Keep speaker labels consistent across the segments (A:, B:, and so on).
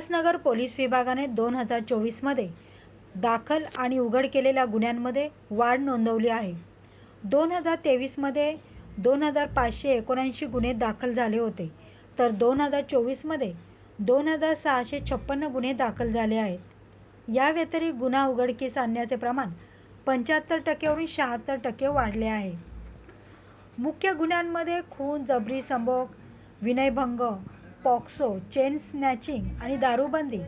A: Ulhasnagar police विभागाने दोन हजार चोवीसमध्ये दाखल आणि उघड केलेल्या गुन्ह्यांमध्ये वाढ नोंदवली आहे. दोन हजार तेवीसमध्ये दोन हजार पाचशे एकोणऐंशी गुन्हे दाखल झाले होते. तर दोन हजार चोवीसमध्ये दोन हजार सहाशे छप्पन्न गुन्हे दाखल झाले आहेत. या व्यतिरिक्त गुन्हा उघडकीस आणण्याचे प्रमाण पंच्याहत्तर टक्क्यावरून शहात्तर टक्के वाढले आहे. मुख्य गुन्ह्यांमध्ये खून जबरी संभोग विनयभंग पॉक्सो चेन स्नॅचिंग आणि दारूबंदी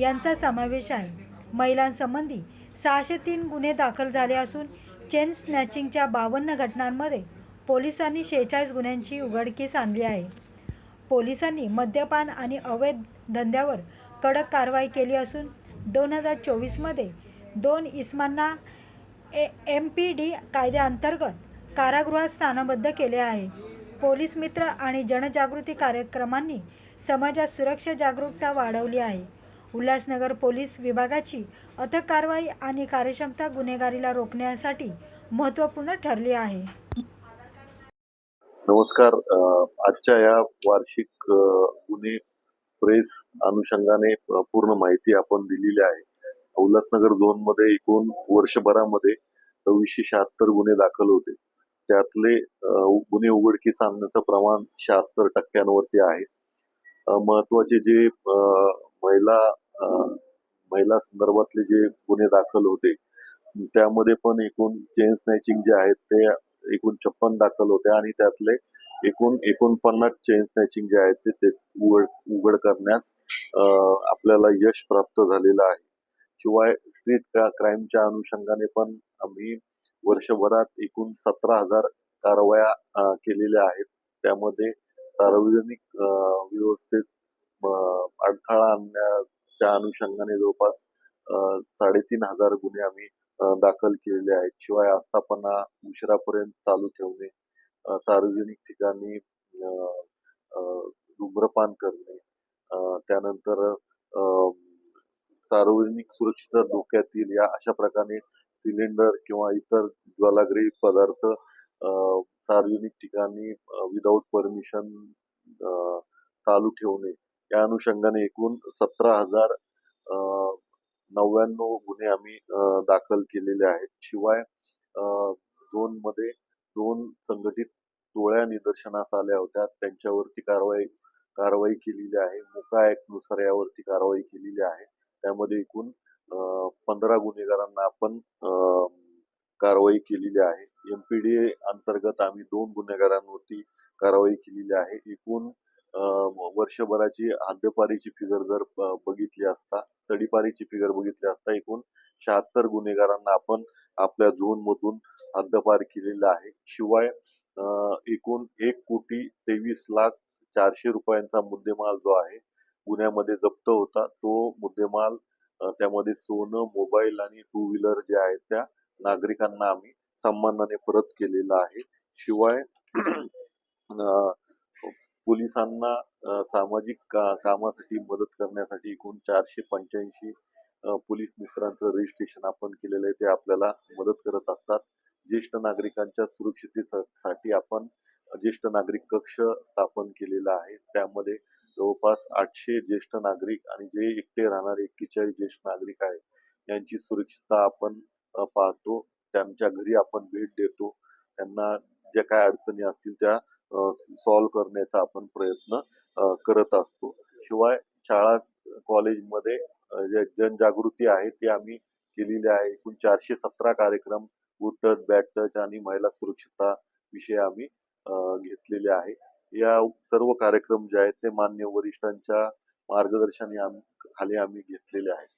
A: यांचा समावेश आहे. महिलांसंबंधी सहाशे तीन गुन्हे दाखल झाले असून चेन स्नॅचिंगच्या बावन्न घटनांमध्ये पोलिसांनी शेहेचाळीस गुन्ह्यांची उघडकीस आणली आहे. पोलिसांनी मद्यपान आणि अवैध धंद्यावर कडक कारवाई केली असून दोन हजार चोवीसमध्ये दोन इसमांना ए एम पी डी कायद्याअंतर्गत कारागृहात स्थानबद्ध केले आहे. पोलीस मित्र आणि जनजागृती कार्यक्रमांनी समाजात सुरक्षा जागरूकता वाढवली आहे. उल्हासनगर पोलीस विभागाची अथक कारवाई आणि कार्यक्षमता गुन्हेगारीला रोखण्यासाठी महत्त्वपूर्ण ठरली आहे.
B: नमस्कार आजच्या या वार्षिक गुन्हे प्रेस अनुषंगाने पूर्ण माहिती आपण दिलेली आहे. उल्हासनगर झोनमध्ये एकूण वर्षभरामध्ये सव्वीसशे शहात्तर गुन्हे दाखल होते. त्यातले गुन्हे उघडकीस आणण्याचं प्रमाण शहात्तर टक्क्यांवरती आहे. महत्त्वाचे जे महिला महिला संदर्भातले जे गुन्हे दाखल होते त्यामध्ये पण एकूण चेन स्नॅचिंग जे आहेत ते एकूण छप्पन दाखल होते आणि त्यातले एकूण एकोणपन्नास चेन स्नॅचिंग जे आहेत ते ते उघड उघड करण्यास आपल्याला यश प्राप्त झालेलं आहे. शिवाय स्ट्रीट क्राईमच्या अनुषंगाने पण आम्ही वर्षभरात एकूण सतरा हजार कारवाया केलेल्या आहेत. त्यामध्ये सार्वजनिक व्यवस्थेत अडथळा आणण्याच्या अनुषंगाने जवळपास साडेतीन हजार गुन्हे आम्ही दाखल केलेले आहेत. शिवाय आस्थापना उशिरापर्यंत चालू ठेवणे सार्वजनिक ठिकाणी धूम्रपान करणे त्यानंतर सार्वजनिक सुरक्षितता धोक्यात येईल या अशा प्रकारे सिलेंडर किंवा इतर ज्वालाग्रही पदार्थ सार्वजनिक ठिकाणी विदाऊट परमिशन चालू ठेवणे. या अनुषंगाने एकूण सतरा हजार नव्याण्णव गुन्हे आम्ही दाखल केलेले आहेत. शिवाय दोन मध्ये दोन संघटित टोळ्या निदर्शनास आल्या होत्या. त्यांच्यावरती कारवाई कारवाई केलेली आहे. मुका ऍक्टनुसार यावरती कारवाई केलेली आहे. त्यामध्ये एकूण पंधरा गुन्हेगारांना आपण कारवाई केलेली आहे. एमपीडी अंतर्गत आम्ही दोन गुन्हेगारांवरती कारवाई केलेली आहे. एकूण वर्षभराची हद्दपारीची फिगर जर बघितली असता तडीपारीची फिगर बघितली असता एकूण शहात्तर गुन्हेगारांना आपण आपल्या झोन मधून हद्दपार केलेला आहे. शिवाय एकूण एक कोटी तेवीस लाख चारशे रुपयांचा मुद्देमाल जो आहे गुन्ह्यामध्ये जप्त होता तो मुद्देमाल त्यामध्ये सोनं मोबाईल आणि टू व्हीलर जे आहेत त्या नागरिकांना आम्ही सन्मानाने परत केलेला आहे. शिवाय पोलिसांना सामाजिक का- कामासाठी मदत करण्यासाठी एकूण चारशे पंच्याऐंशी पोलीस मित्रांचं रजिस्ट्रेशन आपण केलेलं आहे ते आपल्याला मदत करत असतात. ज्येष्ठ नागरिकांच्या सुरक्षिततेसाठी आपण ज्येष्ठ नागरिक कक्ष स्थापन केलेला आहे. त्यामध्ये जवळपास आठशे ज्येष्ठ नागरिक आणि जे एकटे राहणारे एक्केचाळीस ज्येष्ठ नागरिक आहेत यांची सुरक्षितता आपण पाहतो. त्यांच्या घरी आपण भेट देतो. त्यांना ज्या काय अडचणी असतील त्या सॉल्व्ह करण्याचा आपण प्रयत्न करत असतो. शिवाय शाळा कॉलेजमध्ये जे जनजागृती आहे ती आम्ही केलेली आहे. एकूण चारशे सतरा कार्यक्रम गुड टच बॅड टच आणि महिला सुरक्षितता विषय आम्ही घेतलेले आहे. या सर्व कार्यक्रम जे आहेत ते मान्य वरिष्ठांच्या मार्गदर्शन खाली आम्ही घेतलेले आहेत.